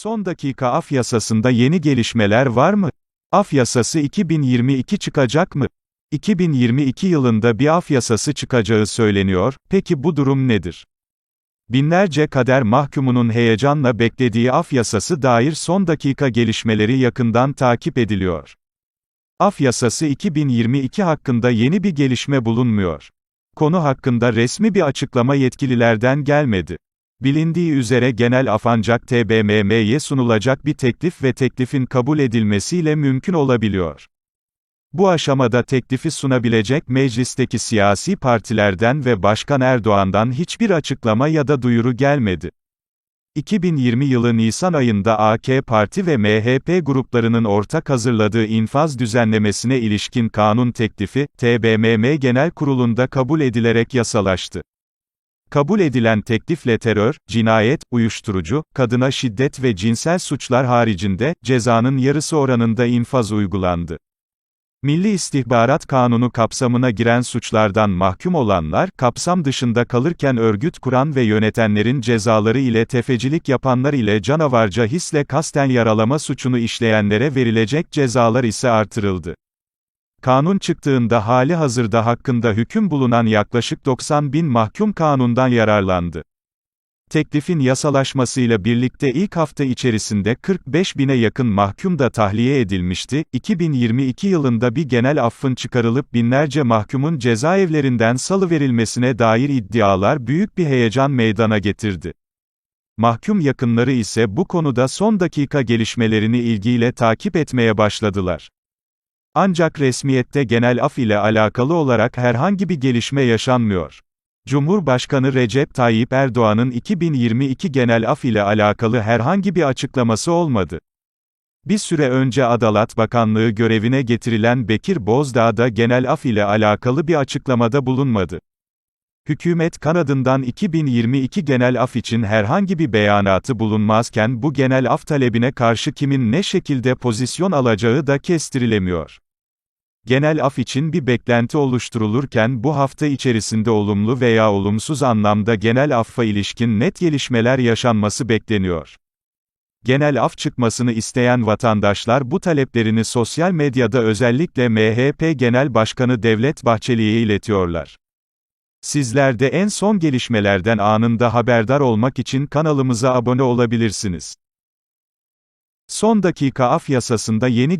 Son dakika af yasasında yeni gelişmeler var mı? Af yasası 2022 çıkacak mı? 2022 yılında bir af yasası çıkacağı söyleniyor, peki bu durum nedir? Binlerce kader mahkumunun heyecanla beklediği af yasası dair son dakika gelişmeleri yakından takip ediliyor. Af yasası 2022 hakkında yeni bir gelişme bulunmuyor. Konu hakkında resmi bir açıklama yetkililerden gelmedi. Bilindiği üzere genel af ancak TBMM'ye sunulacak bir teklif ve teklifin kabul edilmesiyle mümkün olabiliyor. Bu aşamada teklifi sunabilecek meclisteki siyasi partilerden ve Başkan Erdoğan'dan hiçbir açıklama ya da duyuru gelmedi. 2020 yılı Nisan ayında AK Parti ve MHP gruplarının ortak hazırladığı infaz düzenlemesine ilişkin kanun teklifi, TBMM Genel Kurulu'nda kabul edilerek yasalaştı. Kabul edilen teklifle terör, cinayet, uyuşturucu, kadına şiddet ve cinsel suçlar haricinde, cezanın yarısı oranında infaz uygulandı. Milli İstihbarat Kanunu kapsamına giren suçlardan mahkum olanlar, kapsam dışında kalırken örgüt kuran ve yönetenlerin cezaları ile tefecilik yapanlar ile canavarca hisle kasten yaralama suçunu işleyenlere verilecek cezalar ise artırıldı. Kanun çıktığında hali hazırda hakkında hüküm bulunan yaklaşık 90 bin mahkum kanundan yararlandı. Teklifin yasalaşmasıyla birlikte ilk hafta içerisinde 45 bine yakın mahkum da tahliye edilmişti. 2022 yılında bir genel affın çıkarılıp binlerce mahkumun cezaevlerinden salıverilmesine dair iddialar büyük bir heyecan meydana getirdi. Mahkum yakınları ise bu konuda son dakika gelişmelerini ilgiyle takip etmeye başladılar. Ancak resmiyette genel af ile alakalı olarak herhangi bir gelişme yaşanmıyor. Cumhurbaşkanı Recep Tayyip Erdoğan'ın 2022 genel af ile alakalı herhangi bir açıklaması olmadı. Bir süre önce Adalet Bakanlığı görevine getirilen Bekir Bozdağ da genel af ile alakalı bir açıklamada bulunmadı. Hükümet kanadından 2022 genel af için herhangi bir beyanatı bulunmazken bu genel af talebine karşı kimin ne şekilde pozisyon alacağı da kestirilemiyor. Genel af için bir beklenti oluşturulurken bu hafta içerisinde olumlu veya olumsuz anlamda genel affa ilişkin net gelişmeler yaşanması bekleniyor. Genel af çıkmasını isteyen vatandaşlar bu taleplerini sosyal medyada özellikle MHP Genel Başkanı Devlet Bahçeli'ye iletiyorlar. Sizler de en son gelişmelerden anında haberdar olmak için kanalımıza abone olabilirsiniz. Son dakika af yasasında yeni